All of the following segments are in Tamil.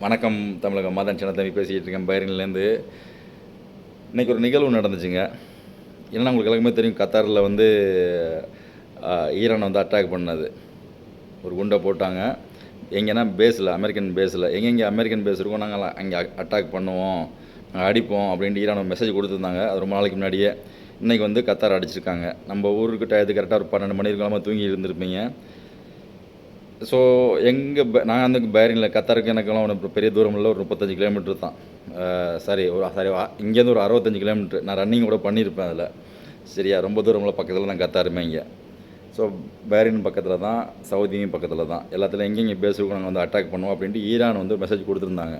வணக்கம் தமிழகம். மாதன் சின்னத்தம்பி பேசிக்கிட்டு இருக்கேன். பைரின்லேருந்து இன்றைக்கி ஒரு நிகழ்வு நடந்துச்சுங்க. ஏன்னா உங்களுக்கு எல்லாருக்குமே தெரியும் கத்தாரில் வந்து ஈரான் வந்து அட்டாக் பண்ணது. ஒரு குண்டை போட்டாங்க. எங்கன்னா பேஸில் அமெரிக்கன் பேஸில் எங்கெங்கே அமெரிக்கன் பேஸ் இருக்கோ நாங்கள் அங்கே அட்டாக் பண்ணுவோம். நாங்கள் அடிப்போம் அப்படின்ட்டு ஈரான் மெசேஜ் கொடுத்துருந்தாங்க. அது ரொம்ப நாளைக்கு முன்னாடியே. இன்றைக்கி வந்து கத்தார் அடிச்சிருக்காங்க. நம்ம ஊருக்கு இது கரெக்டாக ஒரு பன்னெண்டு மணி இருக்காமல் தூங்கி இருந்திருப்பீங்க. ஸோ எங்கள் நான் வந்து பேரிங்கில் கத்தாருக்கு எனக்கெல்லாம் ஒன்று பெரிய தூரம் இல்லை ஒரு முப்பத்தஞ்சு கிலோமீட்டர் தான். சாரி ஒரு சாரி இங்கேருந்து ஒரு அறுபத்தஞ்சு கிலோமீட்டர் நான் ரன்னிங் கூட பண்ணியிருப்பேன் அதில். சரியா ரொம்ப தூரம் பக்கத்தில் தான் கத்தாருமே இங்கே. ஸோ பேரின் பக்கத்தில் தான் சவுதியும் பக்கத்தில் தான். எல்லாத்துலையும் எங்கெங்கே பேசுவோம் நாங்கள் வந்து அட்டாக் பண்ணுவோம் அப்படின்ட்டு ஈரான் வந்து மெசேஜ் கொடுத்துருந்தாங்க.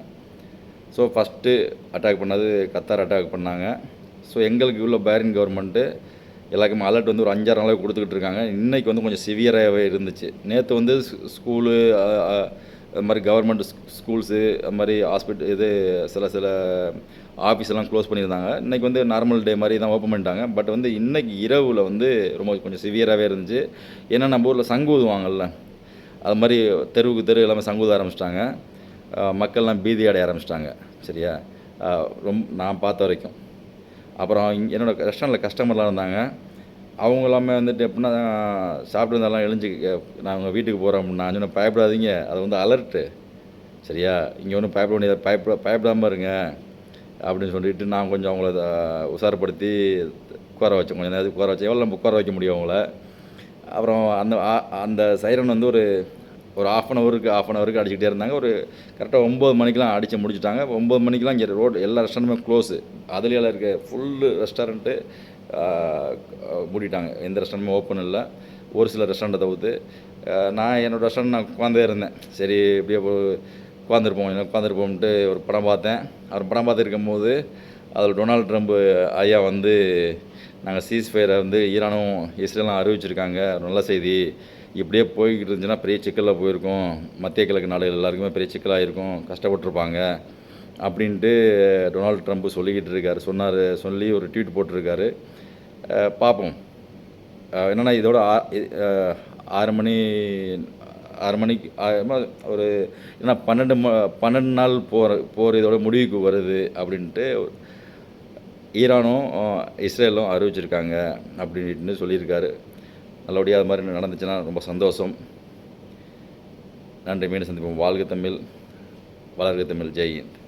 ஸோ ஃபஸ்ட்டு அட்டாக் பண்ணது கத்தார் அட்டாக் பண்ணாங்க. ஸோ எங்களுக்கு உள்ள பேரின் கவர்மெண்ட்டு எல்லாருக்குமே அலர்ட் வந்து ஒரு அஞ்சாறு நாளாக கொடுத்துக்கிட்டு இருக்காங்க. இன்றைக்கி வந்து கொஞ்சம் சிவியராகவே இருந்துச்சு. நேற்று வந்து ஸ்- ஸ்கூலு அது மாதிரி கவர்மெண்ட் ஸ்கூல்ஸு அது மாதிரி ஹாஸ்பிட்டல் இது சில சில ஆஃபீஸ் எல்லாம் க்ளோஸ் பண்ணியிருந்தாங்க. இன்றைக்கி வந்து நார்மல் டே மாதிரி தான் ஓப்பன் பண்ணிட்டாங்க. பட் வந்து இன்றைக்கி இரவில் வந்து ரொம்ப கொஞ்சம் சிவியராகவே இருந்துச்சு. ஏன்னா நம்ம ஊரில் சங்கு ஊதுவாங்கல்ல. அது மாதிரி தெருவுக்கு தெரு எல்லாமே சங்கு ஊத ஆரம்பிச்சிட்டாங்க. மக்கள்லாம் பீதி அடைய ஆரம்பிச்சிட்டாங்க. சரியா? ரொம்ப நான் பார்த்த வரைக்கும். அப்புறம் என்னோடய ரெஸ்டாரண்ட்டில் கஸ்டமர்லாம் இருந்தாங்க. அவங்க எல்லாமே வந்துட்டு எப்படின்னா சாப்பிட்டு இருந்தாலும் எழுஞ்சி நாங்கள் வீட்டுக்கு போகிறோம் அப்படின்னா சொன்ன பயப்படாதீங்க. அது வந்து அலர்ட்டு சரியா? இங்கே ஒன்றும் பயப்பட வேண்டியது பயப்பட பயப்படாமல் இருங்க. அப்படின்னு சொல்லிட்டு நான் கொஞ்சம் அவங்கள அஹ், உஷார்படுத்தி உட்கார வச்சேன். கொஞ்சம் நேரத்துக்கு உட்கார வச்சேன். எவ்வளோ நம்ம உட்கார வைக்க முடியும் அவங்கள? அப்புறம் அந்த அந்த சைரன் வந்து ஒரு ஒரு ஆஃப் அன் ஹவருக்கு ஆஃப் அன் ஹவருக்கு அடிச்சுக்கிட்டே இருந்தாங்க. ஒரு கரெக்டாக ஒம்பது மணிக்கெலாம் அடித்து முடிச்சுட்டாங்க. ஒம்பது மணிக்கெலாம் இங்கே ரோடு எல்லா ரெஸ்டாரண்ட்டுமே க்ளோஸு அதுலேயெல்லாம் இருக்க ஃபுல்லு ரெஸ்டாரண்ட்டு மூடிட்டாங்க. எந்த ரெஸ்டாரண்ட்டுமே ஓப்பன் இல்லை. ஒரு சில ரெஸ்டாரண்ட்டை தவிர்த்து நான் என்னோடய ரெஸ்டாரண்ட் நான் உட்காந்தே இருந்தேன். சரி இப்படியே உட்காந்துருப்போம் உட்காந்துருப்போம்ட்டு ஒரு படம் பார்த்தேன். அவர் படம் பார்த்துருக்கும் போது அதில் டொனால்ட் ட்ரம்ப் ஐயா வந்து நாங்கள் சீஸ் ஃபயரை வந்து ஈரானும் இஸ்ரேலும் அறிவிச்சிருக்காங்க. நல்ல செய்தி. இப்படியே போய்கிட்டு இருந்துச்சுன்னா பெரிய சிக்கலில் போயிருக்கும். மத்திய கிழக்கு நாடுகள் எல்லாருக்குமே பெரிய சிக்கலாக இருக்கும். கஷ்டப்பட்டிருப்பாங்க. அப்படின்ட்டு டொனால்ட் ட்ரம்ப் சொல்லிக்கிட்டு இருக்காரு. சொன்னார் சொல்லி ஒரு ட்வீட் போட்டிருக்காரு. பார்ப்போம் என்னென்னா இதோட ஆ- ஆறு மணி ஆறு மணிக்கு ஒரு ஏன்னா பன்னெண்டு ம பன்னெண்டு நாள் போகிற போர் இதோட முடிவுக்கு வருது அப்படின்ட்டு ஈரானும் இஸ்ரேலும் அறிவிச்சிருக்காங்க. அப்படின்னு சொல்லியிருக்காரு. நல்லபடியாக அது மாதிரி நடந்துச்சுன்னா ரொம்ப சந்தோஷம். நன்றி மீண்டும் சந்திப்போம். வாழ்க தமிழ் வளர்க தமிழ். ஜெய் ஹிந்த்.